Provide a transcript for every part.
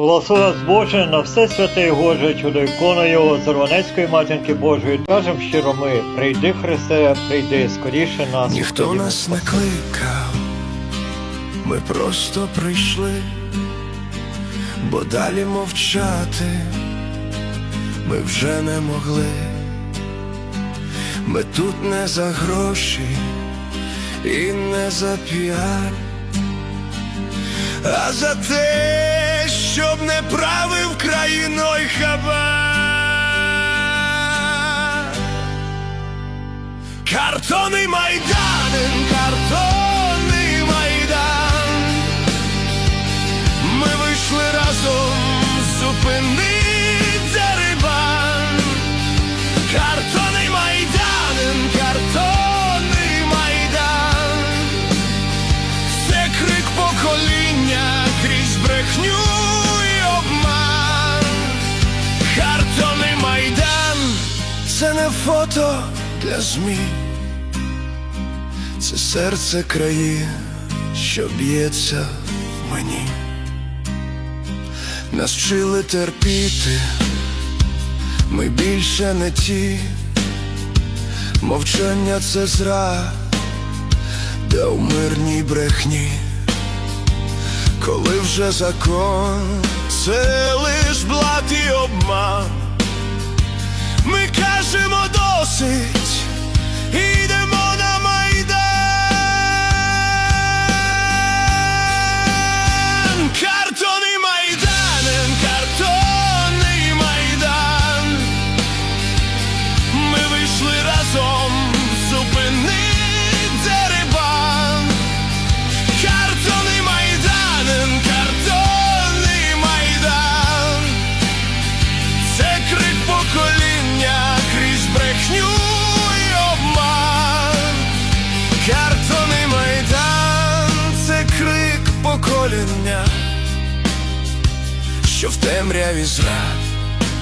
Благослови нас Боже на все святе Боже, чудо іконою Зорванецької матінки Божої. Кажем щиро ми, прийди Христе, прийди скоріше нас. Ніхто Ходімо, нас не кликав, ми просто прийшли, бо далі мовчати ми вже не могли. Ми тут не за гроші і не за піар, а за те, щоб не правив країною хабар. Картонний майданин, картонний майдан. Ми вийшли разом зупинить дерибан. Картонний фото для ЗМІ, це серце країн, що б'ється в мені. Нас вчили терпіти, ми більше не ті, мовчання це зра, де у мирній брехні, коли вже закон, це лиш блат і обман. Що в темряві зра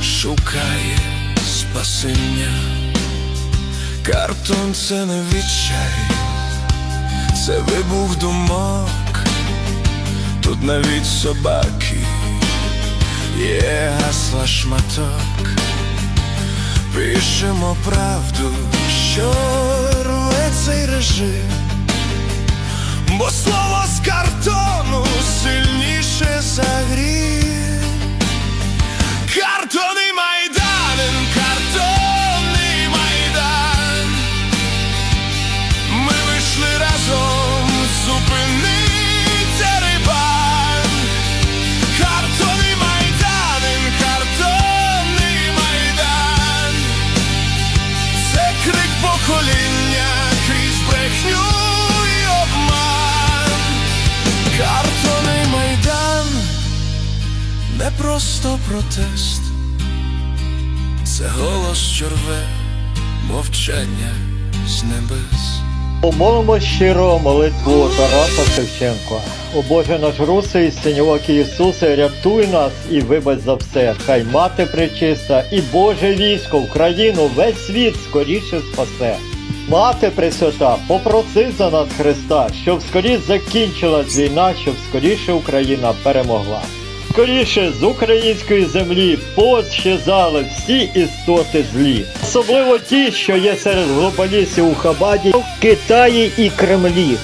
шукає спасіння. Картон це не відчай, це вибух думок, тут навіть собаки є гасла шматок, пишемо правду, що рве цей режим, бо слово з картону сильніше за не просто протест, це голос, що рве мовчання з небес. Помолимо щиро молитву Тараса Шевченка. О Боже наш руси і синьоокий Ісусе, рятуй нас і вибач за все. Хай мати пречиста і Боже військо, Україну, весь світ скоріше спасе. Мати Пресвята, попроси за нас Христа, щоб скоріше закінчилась війна, щоб скоріше Україна перемогла. Скоріше з української землі пощезали всі істоти злі, особливо ті, що є серед глобалістів у Хабаді, в Китаї і Кремлі.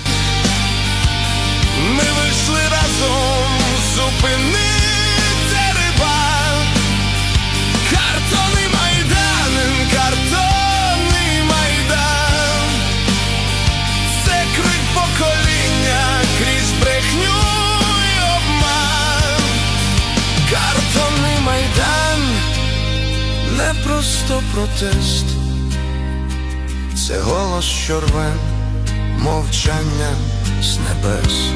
Просто протест. Це голос, що рве мовчання з небес.